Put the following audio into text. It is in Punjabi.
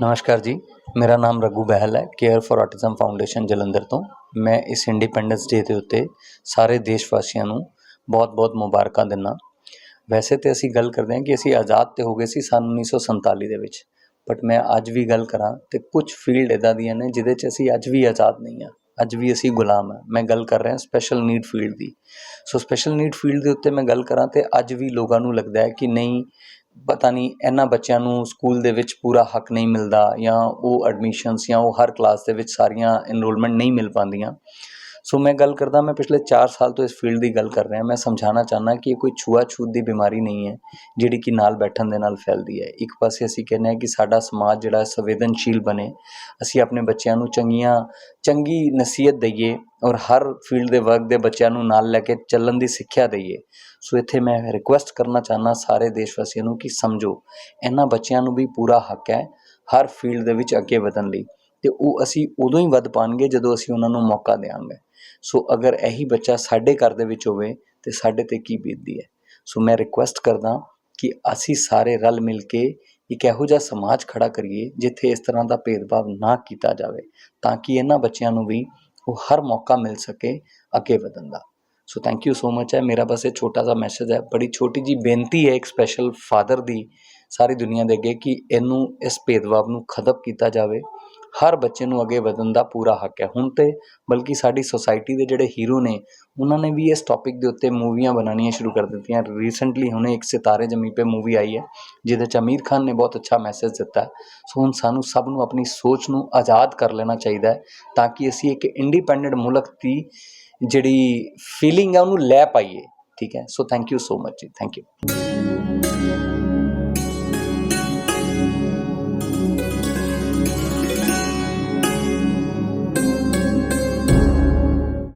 ਨਮਸਕਾਰ ਜੀ ਮੇਰਾ ਨਾਮ ਰਘੂ ਬਹਿਲ ਹੈ care for autism foundation Jalandhar ਤੋਂ ਮੈਂ ਇਸ ਇੰਡੀਪੈਂਡੈਂਸ ਡੇ ਦੇ ਉੱਤੇ ਸਾਰੇ ਦੇਸ਼ ਵਾਸੀਆਂ ਨੂੰ ਬਹੁਤ-ਬਹੁਤ ਮੁਬਾਰਕਾਂ ਦਿੰਦਾ ਵੈਸੇ ਤੇ ਅਸੀਂ ਗੱਲ ਕਰਦੇ ਹਾਂ ਕਿ ਅਸੀਂ ਆਜ਼ਾਦ ਤੇ ਹੋ ਗਏ ਸੀ ਸਨ 1947 ਦੇ ਵਿੱਚ ਬਟ ਮੈਂ ਅੱਜ ਵੀ ਗੱਲ ਕਰਾਂ ਤੇ ਕੁਝ ਫੀਲਡ ਇਦਾਂ ਦੀਆਂ ਨੇ ਜਿਹਦੇ 'ਚ ਅਸੀਂ ਅੱਜ ਵੀ ਆਜ਼ਾਦ ਨਹੀਂ ਆ ਅੱਜ ਵੀ ਅਸੀਂ ਗੁਲਾਮ ਹਾਂ। ਮੈਂ ਗੱਲ ਕਰ ਰਿਹਾ ਸਪੈਸ਼ਲ ਨੀਡ ਫੀਲਡ ਦੀ। ਸੋ ਸਪੈਸ਼ਲ ਨੀਡ ਫੀਲਡ ਦੇ ਉੱਤੇ ਮੈਂ ਗੱਲ ਕਰਾਂ ਤੇ ਅੱਜ ਵੀ ਲੋਕਾਂ ਨੂੰ ਲੱਗਦਾ ਹੈ ਕਿ ਨਹੀਂ, ਪਤਾ ਨਹੀਂ ਇਹਨਾਂ ਬੱਚਿਆਂ ਨੂੰ ਸਕੂਲ ਦੇ ਵਿੱਚ ਪੂਰਾ ਹੱਕ ਨਹੀਂ ਮਿਲਦਾ ਜਾਂ ਉਹ ਐਡਮਿਸ਼ਨਸ ਜਾਂ ਉਹ ਹਰ ਕਲਾਸ ਦੇ ਵਿੱਚ ਸਾਰੀਆਂ ਇਨਰੋਲਮੈਂਟ ਨਹੀਂ ਮਿਲ ਪਾਉਂਦੀਆਂ। ਸੋ ਮੈਂ ਗੱਲ ਕਰਦਾ, ਮੈਂ ਪਿਛਲੇ 4 ਸਾਲ ਤੋਂ ਇਸ ਫੀਲਡ ਦੀ ਗੱਲ ਕਰ ਰਿਹਾ। ਮੈਂ ਸਮਝਾਉਣਾ ਚਾਹੁੰਦਾ ਕਿ ਇਹ ਕੋਈ ਛੂਆ-ਛੂਤ ਦੀ ਬਿਮਾਰੀ ਨਹੀਂ ਹੈ, ਜਿਹੜੀ ਕਿ ਨਾਲ ਬੈਠਣ ਦੇ ਨਾਲ ਫੈਲਦੀ ਹੈ। ਇੱਕ ਪਾਸੇ ਅਸੀਂ ਕਹਿੰਦੇ ਹਾਂ ਕਿ ਸਾਡਾ ਸਮਾਜ ਜਿਹੜਾ ਸੰਵੇਦਨਸ਼ੀਲ ਬਣੇ। ਅਸੀਂ ਆਪਣੇ ਬੱਚਿਆਂ ਨੂੰ ਚੰਗੀਆਂ, ਚੰਗੀ ਨਸੀਹਤ ਦਈਏ ਔਰ ਹਰ ਫੀਲਡ ਦੇ ਵਰਕ ਦੇ ਬੱਚਿਆਂ ਨੂੰ ਨਾਲ ਲੈ ਕੇ ਚੱਲਣ ਦੀ ਸਿੱਖਿਆ ਦਈਏ। ਸੋ ਇੱਥੇ ਮੈਂ ਰਿਕੁਐਸਟ ਕਰਨਾ ਚਾਹੁੰਦਾ ਸਾਰੇ ਦੇਸ਼ ਵਾਸੀਆਂ ਨੂੰ ਕਿ ਸਮਝੋ, ਇਹਨਾਂ ਬੱਚਿਆਂ ਨੂੰ ਵੀ ਪੂਰਾ ਹੱਕ ਹੈ ਹਰ ਫੀਲਡ ਦੇ ਵਿੱਚ ਅੱਗੇ ਵਧਣ ਲਈ। ਅਤੇ ਉਹ ਅਸੀਂ ਉਦੋਂ ਹੀ ਵੱਧ ਪਾਉਣਗੇ ਜਦੋਂ ਅਸੀਂ ਉਹਨਾਂ ਨੂੰ ਮੌਕਾ ਦਿਆਂਗੇ। ਸੋ ਅਗਰ ਇਹੀ ਬੱਚਾ ਸਾਡੇ ਘਰ ਦੇ ਵਿੱਚ ਹੋਵੇ ਤਾਂ ਸਾਡੇ ਤੇ ਕੀ ਬੀਤਦੀ ਹੈ? ਸੋ ਮੈਂ ਰਿਕੁਐਸਟ ਕਰਦਾ ਕਿ ਅਸੀਂ ਸਾਰੇ ਰਲ ਮਿਲ ਕੇ ਇੱਕ ਇਹੋ ਜਿਹਾ ਸਮਾਜ ਖੜਾ ਕਰੀਏ ਜਿੱਥੇ ਇਸ ਤਰ੍ਹਾਂ ਦਾ ਭੇਦਭਾਵ ਨਾ ਕੀਤਾ ਜਾਵੇ ਤਾਂ ਕਿ ਇਹਨਾਂ ਬੱਚਿਆਂ ਨੂੰ ਵੀ ਉਹ ਹਰ ਮੌਕਾ ਮਿਲ ਸਕੇ ਅੱਗੇ ਵਧਣ ਦਾ। So thank you so much ਹੈ। ਮੇਰਾ ਬਸ ਇਹ ਛੋਟਾ ਜਿਹਾ ਮੈਸੇਜ ਹੈ। ਬੜੀ ਛੋਟੀ ਜੀ ਬੇਨਤੀ ਹੈ ਇੱਕ ਸਪੈਸ਼ਲ ਫਾਦਰ ਦੀ ਸਾਰੀ ਦੁਨੀਆ ਦੇ ਅੱਗੇ ਕਿ ਇਹਨੂੰ ਇਸ ਭੇਦਭਾਵ ਨੂੰ ਖਤਮ ਕੀਤਾ ਜਾਵੇ। ਹਰ ਬੱਚੇ ਨੂੰ ਅੱਗੇ ਵਧਣ ਦਾ ਪੂਰਾ ਹੱਕ ਹੈ। ਹੁਣ ਤੇ ਬਲਕਿ ਸਾਡੀ ਸੋਸਾਇਟੀ ਦੇ ਜਿਹੜੇ ਹੀਰੋ ਨੇ, ਉਹਨਾਂ ਨੇ ਵੀ ਇਸ ਟੌਪਿਕ ਦੇ ਉੱਤੇ ਮੂਵੀਆਂ ਬਣਾਉਣੀਆਂ ਸ਼ੁਰੂ ਕਰ ਦਿੱਤੀਆਂ। ਰੀਸੈਂਟਲੀ ਹੁਣੇ ਇੱਕ ਸਿਤਾਰੇ ਜ਼ਮੀਨ ਤੇ ਮੂਵੀ ਆਈ ਹੈ, ਜਿਹਦੇ ਚ ਅਮੀਰ ਖਾਨ ਨੇ ਬਹੁਤ ਅੱਛਾ ਮੈਸੇਜ ਦਿੱਤਾ। ਸੋ ਹੁਣ ਸਾਨੂੰ ਸਭ ਨੂੰ ਆਪਣੀ ਸੋਚ ਨੂੰ ਆਜ਼ਾਦ ਕਰ ਲੈਣਾ ਚਾਹੀਦਾ ਹੈ, ਤਾਂ ਕਿ ਅਸੀਂ ਇੱਕ ਇੰਡੀਪੈਂਡੈਂਟ ਮੁਲਕ ਦੀ ਜਿਹੜੀ ਫੀਲਿੰਗ ਹੈ, ਉਹਨੂੰ ਲੈ ਪਾਈਏ। ਠੀਕ ਹੈ? So thank you so much ਜੀ। Thank you